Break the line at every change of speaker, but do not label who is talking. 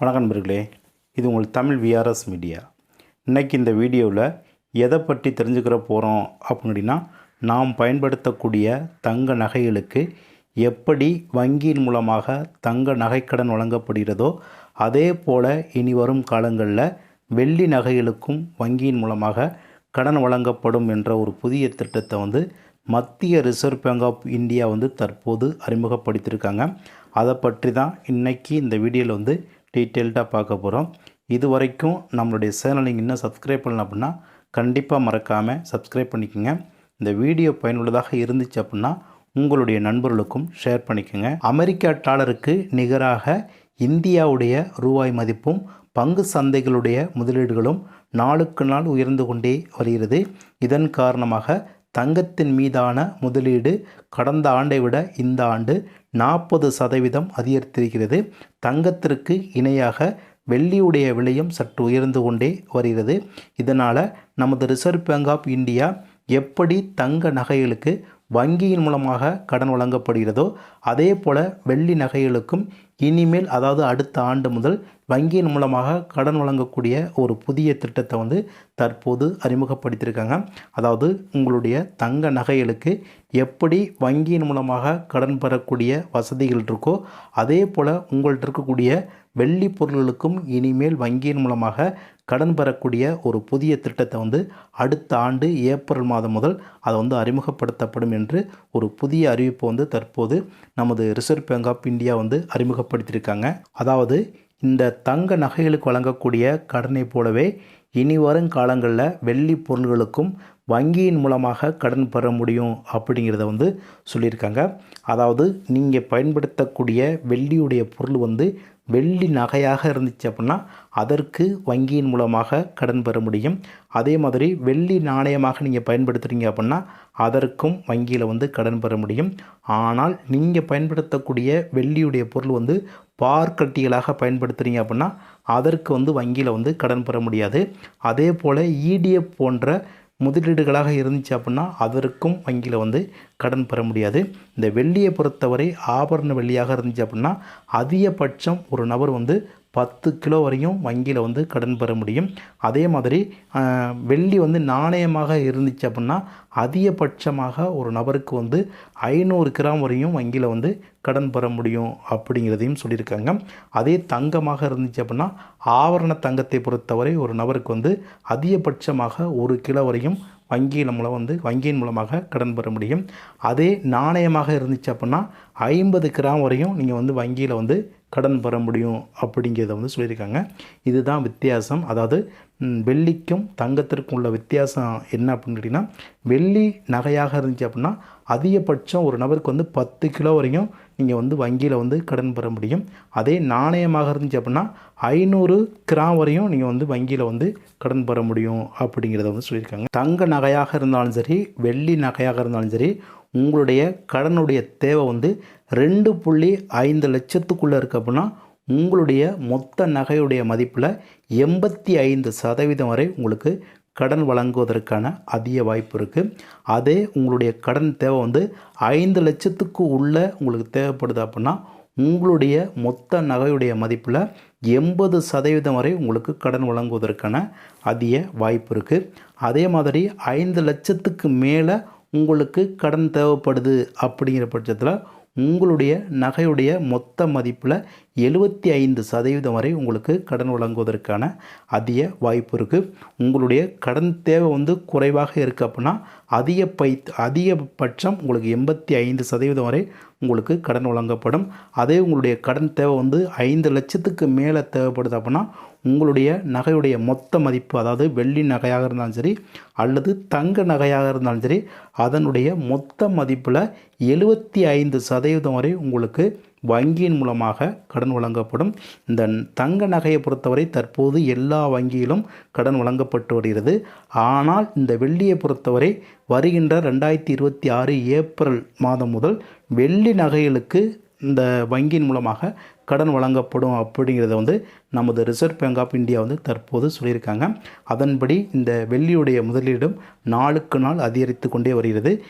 வணக்கம் நண்பர்களே இது உங்கள் தமிழ் விஆர்எஸ் மீடியா இன்னைக்கு இந்த வீடியோவில் எதை பற்றி தெரிஞ்சுக்கிற போகிறோம் அப்படின்னா நாம் பயன்படுத்தக்கூடிய தங்க நகைகளுக்கு எப்படி வங்கியின் மூலமாக தங்க நகைக்கடன் வழங்கப்படுகிறதோ அதே போல் இனி வரும் காலங்களில் வெள்ளி நகைகளுக்கும் வங்கியின் மூலமாக கடன் வழங்கப்படும் என்ற ஒரு புதிய திட்டத்தை வந்து மத்திய ரிசர்வ் பேங்க் ஆஃப் இந்தியா வந்து தற்போது அறிமுகப்படுத்தியிருக்காங்க. அதை பற்றி தான் இன்றைக்கி இந்த வீடியோவில் வந்து டீட்டெயில்டாக பார்க்க போகிறோம் இது வரைக்கும் நம்மளுடைய சேனல் நீங்கள் இன்னும் சப்ஸ்கிரைப் பண்ணல அப்படின்னா கண்டிப்பாக மறக்காமல் சப்ஸ்கிரைப் பண்ணிக்கோங்க. இந்த வீடியோ பயனுள்ளதாக இருந்துச்சு அப்படின்னா உங்களுடைய நண்பர்களுக்கும் ஷேர் பண்ணிக்கோங்க. அமெரிக்கா டாலருக்கு நிகராக இந்தியாவுடைய ரூபாய் மதிப்பும் பங்கு சந்தைகளுடைய முதலீடுகளும் நாளுக்கு நாள் உயர்ந்து கொண்டே வருகிறது. இதன் காரணமாக தங்கத்தின் மீதான முதலீடு கடந்த ஆண்டை விட இந்த ஆண்டு நாற்பது சதவீதம் அதிகரித்திருக்கிறது. தங்கத்திற்கு இணையாக வெள்ளியுடைய விலையும் சற்று உயர்ந்து கொண்டே வருகிறது. இதனால் நமது ரிசர்வ் பேங்க் ஆஃப் இந்தியா எப்படி தங்க நகைகளுக்கு வங்கியின் மூலமாக கடன் வழங்கப்படுகிறதோ அதே போல் வெள்ளி நகைகளுக்கும் இனிமேல் அதாவது அடுத்த ஆண்டு முதல் வங்கியின் மூலமாக கடன் வழங்கக்கூடிய ஒரு புதிய திட்டத்தை வந்து தற்போது அறிமுகப்படுத்தியிருக்காங்க. அதாவது உங்களுடைய தங்க நகைகளுக்கு எப்படி வங்கியின் மூலமாக கடன் பெறக்கூடிய வசதிகள் இருக்கோ அதே போல் உங்கள்கிட்ட இருக்கக்கூடிய வெள்ளி பொருள்களுக்கும் இனிமேல் வங்கியின் மூலமாக கடன் பெறக்கூடிய ஒரு புதிய திட்டத்தை வந்து அடுத்த ஆண்டு ஏப்ரல் மாதம் முதல் அதை வந்து அறிமுகப்படுத்தப்படும் என்று ஒரு புதிய அறிவிப்பு வந்து தற்போது நமது ரிசர்வ் பேங்க் ஆஃப் இந்தியா வந்து அறிமுகப்படுத்தியிருக்காங்க. அதாவது இந்த தங்க நகைகளுக்கு வழங்கக்கூடிய கடனை போலவே இனி வரும் காலங்களில் வெள்ளி பொருள்களுக்கும் வங்கியின் மூலமாக கடன் பெற முடியும் அப்படிங்கிறத வந்து சொல்லியிருக்காங்க. அதாவது நீங்கள் பயன்படுத்தக்கூடிய வெள்ளியுடைய பொருள் வந்து வெள்ளி நகையாக இருந்துச்சு அப்படின்னா அதற்கு வங்கியின் மூலமாக கடன் பெற முடியும். அதே மாதிரி வெள்ளி நாணயமாக நீங்கள் பயன்படுத்துகிறீங்க அப்படின்னா அதற்கும் வங்கியில் வந்து கடன் பெற முடியும். ஆனால் நீங்கள் பயன்படுத்தக்கூடிய வெள்ளியுடைய பொருள் வந்து பார்க்கட்டிகளாக பயன்படுத்துகிறீங்க அப்படின்னா அதற்கு வந்து வங்கியில் வந்து கடன் பெற முடியாது. அதே போல் இடிஎஃப் போன்ற முதலீடுகளாக இருந்துச்சு அப்படின்னா அதற்கும் வங்கியில் வந்து கடன் பெற முடியாது. இந்த வெள்ளியை பொறுத்தவரை ஆபரண வெள்ளியாக இருந்துச்சு அப்படின்னா அதிகபட்சம் ஒரு நபர் வந்து பத்து கிலோ வரையும் வங்கியில் வந்து கடன் பெற முடியும். அதே மாதிரி வெள்ளி வந்து நாணயமாக இருந்துச்சு அப்படின்னா அதிகபட்சமாக ஒரு நபருக்கு வந்து ஐநூறு கிராம் வரையும் வங்கியில் வந்து கடன் பெற முடியும் அப்படிங்கிறதையும் சொல்லியிருக்காங்க. அதே தங்கமாக இருந்துச்சு அப்படின்னா ஆவரண தங்கத்தை பொறுத்தவரை ஒரு நபருக்கு வந்து அதிகபட்சமாக ஒரு கிலோ வரையும் வங்கியின் மூலம் வந்து வங்கியின் மூலமாக கடன் பெற முடியும். அதே நாணயமாக இருந்துச்சு அப்படின்னா ஐம்பது கிராம் வரையும் நீங்கள் வந்து வங்கியில் வந்து கடன் பெற முடியும் அப்படிங்கிறத வந்து சொல்லியிருக்காங்க. இதுதான் வித்தியாசம். அதாவது வெள்ளிக்கும் தங்கத்திற்கும் உள்ள வித்தியாசம் என்ன அப்படின்னு கேட்டிங்கன்னா வெள்ளி நகையாக இருந்துச்சு அப்படின்னா அதிகபட்சம் ஒரு நபருக்கு வந்து பத்து கிலோ வரையும் நீங்கள் வந்து வங்கியில் வந்து கடன் பெற முடியும். அதே நாணயமாக இருந்துச்சு அப்படின்னா ஐநூறு கிராம் வரையும் நீங்கள் வந்து வங்கியில் வந்து கடன் பெற முடியும் அப்படிங்கிறத வந்து சொல்லியிருக்காங்க. தங்க நகையாக இருந்தாலும் சரி வெள்ளி நகையாக இருந்தாலும் சரி உங்களுடைய கடனுடைய தேவை வந்து ரெண்டு புள்ளி ஐந்து லட்சத்துக்குள்ளே இருக்குது அப்படின்னா உங்களுடைய மொத்த நகையுடைய மதிப்பில் எண்பத்தி ஐந்து சதவீதம் வரை உங்களுக்கு கடன் வழங்குவதற்கான அதிக வாய்ப்பு இருக்குது அதே உங்களுடைய கடன் தேவை வந்து ஐந்து லட்சத்துக்கு உள்ள உங்களுக்கு தேவைப்படுது அப்படின்னா உங்களுடைய மொத்த நகையுடைய மதிப்பில் எண்பது சதவீதம் வரை உங்களுக்கு கடன் வழங்குவதற்கான அதிக வாய்ப்பு இருக்குது அதே மாதிரி ஐந்து லட்சத்துக்கு மேலே உங்களுக்கு கடன் தேவைப்படுது அப்படிங்கிற பட்சத்தில் உங்களுடைய நகையுடைய மொத்த மதிப்பில் எழுபத்தி ஐந்து சதவீதம் வரை உங்களுக்கு கடன் வழங்குவதற்கான அதிக வாய்ப்பு இருக்குது உங்களுடைய கடன் தேவை வந்து குறைவாக இருக்குது அப்படின்னா அதிக பை அதிகபட்சம் உங்களுக்கு எண்பத்தி ஐந்து சதவீதம் வரை உங்களுக்கு கடன் வழங்கப்படும். அதே உங்களுடைய கடன் தேவை வந்து ஐந்து லட்சத்துக்கு மேலே தேவைப்படுது அப்படின்னா உங்களுடைய நகையுடைய மொத்த மதிப்பு அதாவது வெள்ளி நகையாக இருந்தாலும் சரி அல்லது தங்க நகையாக இருந்தாலும் சரி அதனுடைய மொத்த மதிப்பில் எழுபத்தி ஐந்து சதவீதம் வரை உங்களுக்கு வங்கியின் மூலமாக கடன் வழங்கப்படும். இந்த தங்க நகையை பொறுத்தவரை தற்போது எல்லா வங்கியிலும் கடன் வழங்கப்பட்டு வருகிறது. ஆனால் இந்த வெள்ளியை பொறுத்தவரை வருகின்ற ரெண்டாயிரத்தி இருபத்தி ஆறு ஏப்ரல் மாதம் முதல் வெள்ளி நகைகளுக்கு இந்த வங்கியின் மூலமாக கடன் வழங்கப்படும் அப்படிங்கிறத வந்து நமது ரிசர்வ் பேங்க் ஆஃப் இந்தியா வந்து தற்போது சொல்லியிருக்காங்க. அதன்படி இந்த வெள்ளியுடைய முதலீடும் நாளுக்கு நாள் அதிகரித்து கொண்டே வருகிறது.